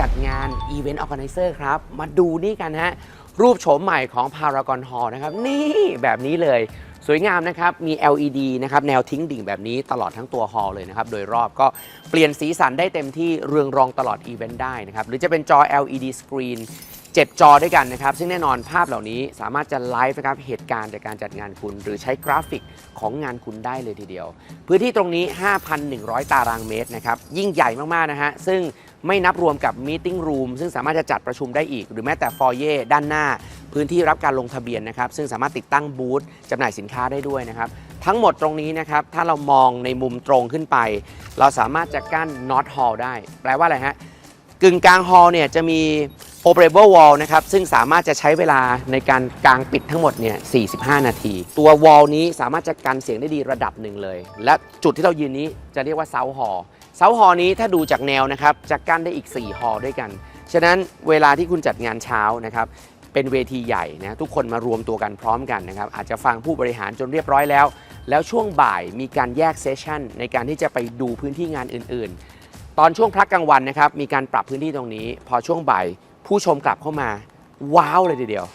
จัดงาน Event Organizer ครับ มาดูนี่กันฮะ รูปโฉมใหม่ของ Paragon Hall นะครับ นี่แบบนี้เลย สวยงามนะครับ มี LED นะครับ แนวทิ้งดิ่งแบบนี้ตลอดทั้งตัวฮอลเลยนะครับ โดยรอบก็เปลี่ยนสีสันได้เต็มที่เรืองรองตลอดอีเวนต์ได้นะครับ หรือจะเป็นจอ LED screen 7 จอด้วยกันนะครับ ซึ่งแน่นอนภาพเหล่านี้สามารถจะไลฟ์นะครับเหตุการณ์จากการจัดงานคุณ หรือใช้กราฟิกของงานคุณได้เลยทีเดียว พื้นที่ตรงนี้ 5,100 ตารางเมตรนะครับ ยิ่งใหญ่มาก ๆ นะฮะ ซึ่ง ไม่นับรวมกับมีติ้งรูมซึ่งสามารถจะจัดประชุมได้อีก หรือแม้แต่ฟอร์เย่ด้านหน้า พื้นที่รับการลงทะเบียนนะครับ ซึ่งสามารถติดตั้งบูธจำหน่ายสินค้าได้ด้วยนะครับ ทั้งหมดตรงนี้นะครับ ถ้าเรามองในมุมตรงขึ้นไป เราสามารถจะกั้น North Hall ได้ แปลว่าอะไรฮะ กึ่งกลางฮอลเนี่ยจะมี operable wall นะครับ ซึ่งสามารถจะใช้เวลาในการกางปิดทั้งหมดเนี่ย 45 นาที ตัว wall นี้สามารถจะกันเสียงได้ดีระดับหนึ่งเลย และจุดที่เรายืนนี้จะเรียกว่าเซาฮอล เซาฮอนี้ถ้าดูจากแนวนะครับจะกั้นได้อีก4ฮอด้วยกัน ฉะนั้นเวลาที่คุณจัดงานเช้านะครับเป็นเวทีใหญ่นะทุกคนมารวมตัวกันพร้อมกันนะครับอาจจะฟังผู้บริหารจนเรียบร้อยแล้ว แล้วช่วงบ่ายมีการแยกเซสชั่นในการที่จะไปดูพื้นที่งานอื่น ๆ ตอนช่วงพักกลางวันนะครับมีการปรับพื้นที่ตรงนี้ พอช่วงบ่ายผู้ชมกลับเข้ามาว้าวเลยทีเดียว